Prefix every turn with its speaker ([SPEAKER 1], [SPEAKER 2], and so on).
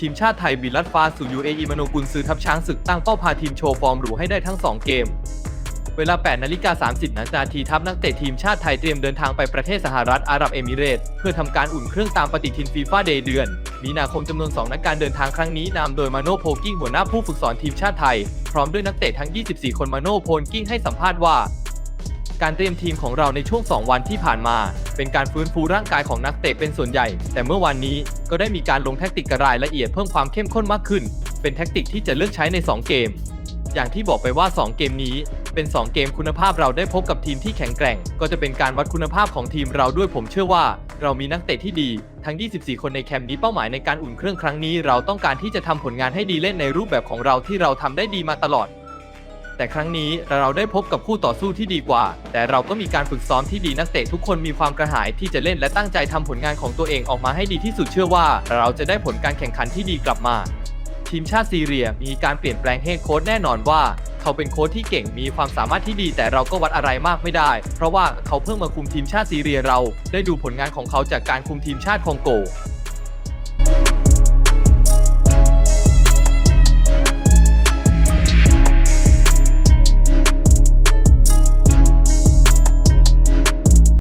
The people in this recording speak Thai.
[SPEAKER 1] ทีมชาติไทยบินลัดฟ้าสู่ UAE มโนกุลซื้อทัพช้างศึกตั้งเป้าพาทีมโชว์ฟอร์มหรูให้ได้ทั้ง 2 เกม เวลา 8 นาฬิกา 30 นาทีทัพนักเตะทีมชาติไทยเตรียมเดินทางไปประเทศสหรัฐอาหรับเอมิเรตส์เพื่อทำการอุ่นเครื่องตามปฏิทินฟีฟ่าเดย์เดือน มีนาคมจำนวน 2 นักการเดินทางครั้งนี้นำโดยมาโนโพกิ้งหัวหน้าผู้ฝึกสอนทีมชาติไทย พร้อมด้วยนักเตะทั้ง 24 คนมาโนโพกิ้งให้สัมภาษณ์ว่า การเตรียมทีมของเราในช่วง 2 วันที่ผ่านมา เป็นการฟื้นฟูร่างกายของนักเตะเป็นส่วนใหญ่ แต่เมื่อวันนี้ก็ได้มีการลงแทคติกรายละเอียดเพิ่มความเข้มข้นมากขึ้น เป็นแทคติกที่จะเลือกใช้ใน 2 เกม อย่างที่บอกไปว่า 2 เกมนี้ เป็น 2 เกมคุณภาพเราได้พบกับทีมที่แข็งแกร่ง ก็จะเป็นการวัดคุณภาพของทีมเราด้วยผมเชื่อว่า เรามีนักเตะที่ดี ทั้ง 24 คนในแคมป์นี้เป้าหมายในการอุ่นเครื่องครั้งนี้ เราต้องการที่จะทำผลงานให้ดีเล่นในรูปแบบของเราที่เราทำได้ดีมาตลอด แต่ครั้งนี้เราได้พบกับคู่ต่อสู้ที่ดีกว่า แต่เราก็มีการฝึกซ้อมที่ดีนักเตะทุกคนมีความกระหายที่จะเล่นและตั้งใจทำผลงานของตัวเองออกมาให้ดีที่สุดเชื่อว่า เราจะได้ผลการแข่งขันที่ดีกลับมาทีมชาติซีเรียมีการเปลี่ยนแปลงเฮดโค้ชแน่นอนว่า เขาเป็นโค้ชที่เก่งมีความสามารถที่ดี แต่เราก็วัดอะไรมากไม่ได้ เพราะว่าเขาเพิ่งมาคุมทีมชาติซีเรียเรา ได้ดูผลงานของเขาจากการคุมทีมชาติคองโก